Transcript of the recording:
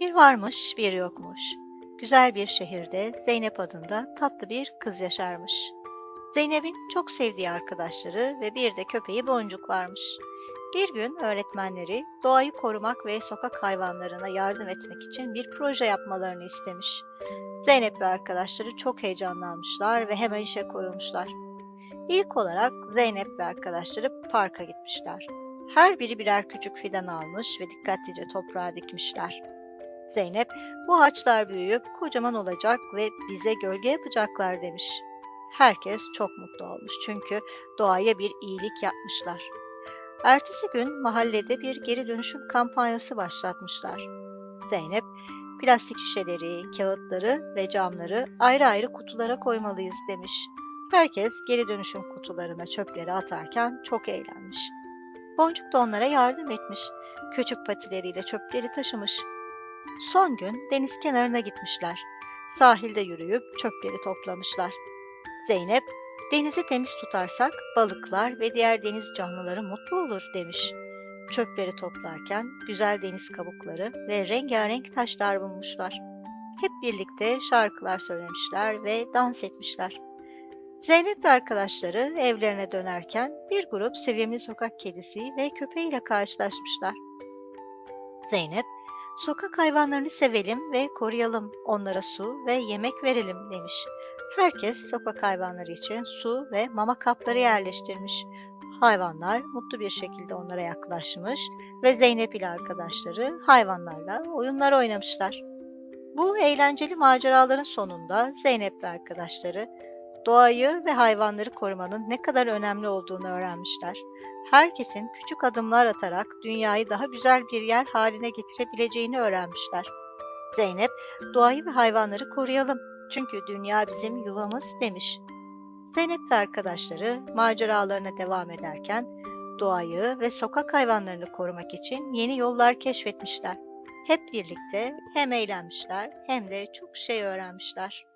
Bir varmış, bir yokmuş. Güzel bir şehirde Zeynep adında tatlı bir kız yaşarmış. Zeynep'in çok sevdiği arkadaşları ve bir de köpeği Boncuk varmış. Bir gün öğretmenleri doğayı korumak ve sokak hayvanlarına yardım etmek için bir proje yapmalarını istemiş. Zeynep ve arkadaşları çok heyecanlanmışlar ve hemen işe koyulmuşlar. İlk olarak Zeynep ve arkadaşları parka gitmişler. Her biri birer küçük fidan almış ve dikkatlice toprağa dikmişler. Zeynep, bu ağaçlar büyüyüp kocaman olacak ve bize gölge yapacaklar demiş. Herkes çok mutlu olmuş çünkü doğaya bir iyilik yapmışlar. Ertesi gün mahallede bir geri dönüşüm kampanyası başlatmışlar. Zeynep, plastik şişeleri, kağıtları ve camları ayrı ayrı kutulara koymalıyız demiş. Herkes geri dönüşüm kutularına çöpleri atarken çok eğlenmiş. Boncuk da onlara yardım etmiş. Küçük patileriyle çöpleri taşımış. Son gün deniz kenarına gitmişler. Sahilde yürüyüp çöpleri toplamışlar. Zeynep, denizi temiz tutarsak balıklar ve diğer deniz canlıları mutlu olur demiş. Çöpleri toplarken güzel deniz kabukları ve rengarenk taşlar bulmuşlar. Hep birlikte şarkılar söylemişler ve dans etmişler. Zeynep ve arkadaşları evlerine dönerken bir grup sevimli sokak kedisi ve köpeğiyle karşılaşmışlar. Zeynep, sokak hayvanlarını sevelim ve koruyalım, onlara su ve yemek verelim demiş. Herkes sokak hayvanları için su ve mama kapları yerleştirmiş. Hayvanlar mutlu bir şekilde onlara yaklaşmış ve Zeynep ile arkadaşları hayvanlarla oyunlar oynamışlar. Bu eğlenceli maceraların sonunda Zeynep ve arkadaşları doğayı ve hayvanları korumanın ne kadar önemli olduğunu öğrenmişler. Herkesin küçük adımlar atarak dünyayı daha güzel bir yer haline getirebileceğini öğrenmişler. Zeynep, doğayı ve hayvanları koruyalım çünkü dünya bizim yuvamız demiş. Zeynep ve arkadaşları maceralarına devam ederken doğayı ve sokak hayvanlarını korumak için yeni yollar keşfetmişler. Hep birlikte hem eğlenmişler hem de çok şey öğrenmişler.